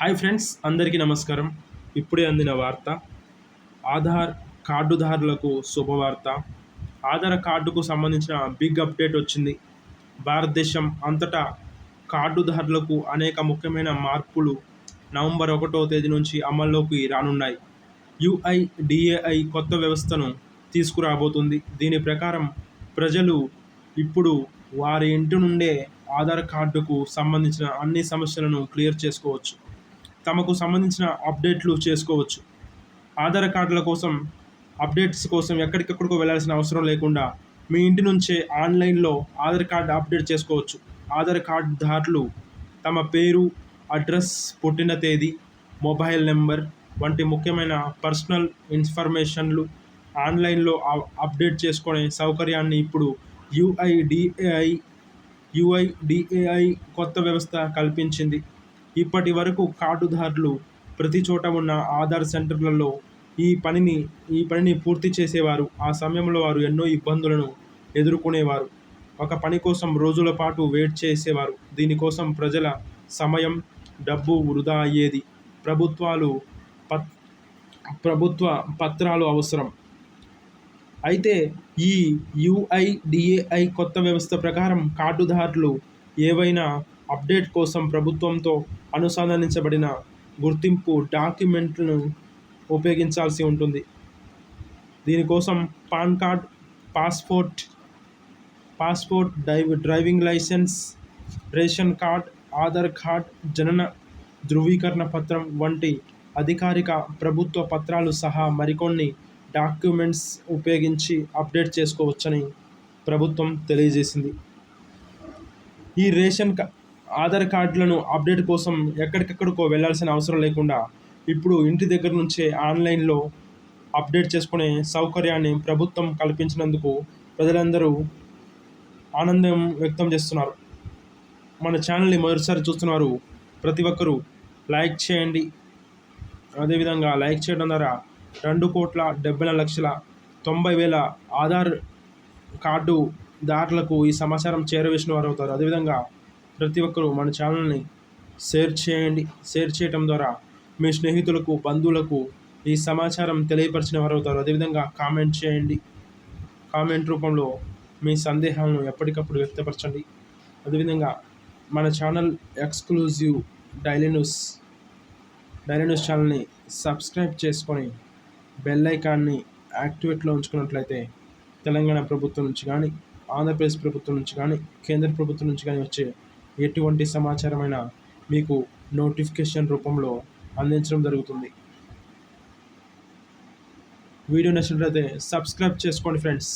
Hi friends అందరికీ నమస్కారం. ఇప్పుడే అందిన వార్త ఆధార్ కార్డుదారులకు శుభవార్త. ఆధార్ కార్డుకు సంబంధించిన బిగ్ అప్డేట్ వచ్చింది. భారతదేశం అంతటా కార్డుదారులకు అనేక ముఖ్యమైన మార్పులు నవంబర్ ఒకటో తేదీ నుంచి అమల్లోకి రానున్నాయి. యుఐడిఏఐ కొత్త వ్యవస్థను తీసుకురాబోతుంది. దీని ప్రకారం ప్రజలు ఇప్పుడు వారి ఇంటి నుండే ఆధార్ కార్డుకు సంబంధించిన అన్ని సమస్యలను క్లియర్ చేసుకోవచ్చు. తమకు సంబంధించిన అప్డేట్లు చేసుకోవచ్చు. ఆధార్ కార్డుల కోసం అప్డేట్స్ కోసం ఎక్కడికెక్కడికో వెళ్ళాల్సిన అవసరం లేకుండా మీ ఇంటి నుంచే ఆన్లైన్లో ఆధార్ కార్డు అప్డేట్ చేసుకోవచ్చు. ఆధార్ కార్డుదారులు తమ పేరు అడ్రస్ పుట్టిన తేదీ మొబైల్ నెంబర్ వంటి ముఖ్యమైన పర్సనల్ ఇన్ఫర్మేషన్లు ఆన్లైన్లో అప్డేట్ చేసుకునే సౌకర్యాన్ని ఇప్పుడు యుఐడిఏఐ యుఐడిఏఐ కొత్త వ్యవస్థ కల్పించింది. ఇప్పటి వరకు కార్డుదారులు ప్రతి చోట ఉన్న ఆధార్ సెంటర్లలో ఈ పనిని ఈ పనిని పూర్తి చేసేవారు. ఆ సమయంలో వారు ఎన్నో ఇబ్బందులను ఎదుర్కొనేవారు. ఒక పని కోసం రోజుల పాటు వెయిట్ చేసేవారు. దీనికోసం ప్రజల సమయం డబ్బు వృధా అయ్యేది. ప్రభుత్వాలు పత్ ప్రభుత్వ పత్రాలు అవసరం. అయితే ఈ యుఐడిఏఐ కొత్త వ్యవస్థ ప్రకారం కార్డుదారులు ఏవైనా అప్డేట్ కోసం ప్రభుత్వంతో అనుసంధానించబడిన గుర్తింపు డాక్యుమెంట్లను ఉపయోగించాల్సి ఉంటుంది. దీనికోసం PAN card passport passport drive driving licence ration card Aadhaar card జనన ధృవీకరణ పత్రం వంటి అధికారిక ప్రభుత్వ పత్రాలు సహా మరికొన్ని డాక్యుమెంట్స్ ఉపయోగించి అప్డేట్ చేసుకోవచ్చని ప్రభుత్వం తెలియజేసింది. ఈ రేషన్ ఆధార్ కార్డులను అప్డేట్ కోసం ఎక్కడికెక్కడికో వెళ్ళాల్సిన అవసరం లేకుండా ఇప్పుడు ఇంటి దగ్గర నుంచే ఆన్లైన్లో అప్డేట్ చేసుకునే సౌకర్యాన్ని ప్రభుత్వం కల్పించినందుకు ప్రజలందరూ ఆనందం వ్యక్తం చేస్తున్నారు. మన ఛానల్ని మొదటిసారి చూస్తున్నారు ప్రతి ఒక్కరూ లైక్ చేయండి. అదేవిధంగా లైక్ చేయడం ద్వారా రెండు కోట్ల డెబ్బై లక్షల తొంభై వేల ఆధార్ కార్డు దారులకు ఈ సమాచారం చేరవేసిన వారు అవుతారు అదేవిధంగా ప్రతి ఒక్కరూ మన ఛానల్ని షేర్ చేయండి. షేర్ చేయటం ద్వారా మీ స్నేహితులకు బంధువులకు ఈ సమాచారం తెలియపరిచిన వారు అవుతారు. అదేవిధంగా కామెంట్ చేయండి. కామెంట్ రూపంలో మీ సందేహాలను ఎప్పటికప్పుడు వ్యక్తపరచండి. అదేవిధంగా మన channel exclusive daily news daily news ఛానల్ని సబ్స్క్రైబ్ చేసుకొని బెల్ ఐకాన్ని యాక్టివేట్లో ఉంచుకున్నట్లయితే తెలంగాణ ప్రభుత్వం నుంచి కానీ ఆంధ్రప్రదేశ్ ప్రభుత్వం నుంచి కానీ కేంద్ర ప్రభుత్వం నుంచి కానీ వచ్చే ఎటువంటి సమాచారమైనా మీకు నోటిఫికేషన్ రూపంలో అందించడం జరుగుతుంది. వీడియో నచ్చినట్లయితే సబ్స్క్రైబ్ చేసుకోండి ఫ్రెండ్స్.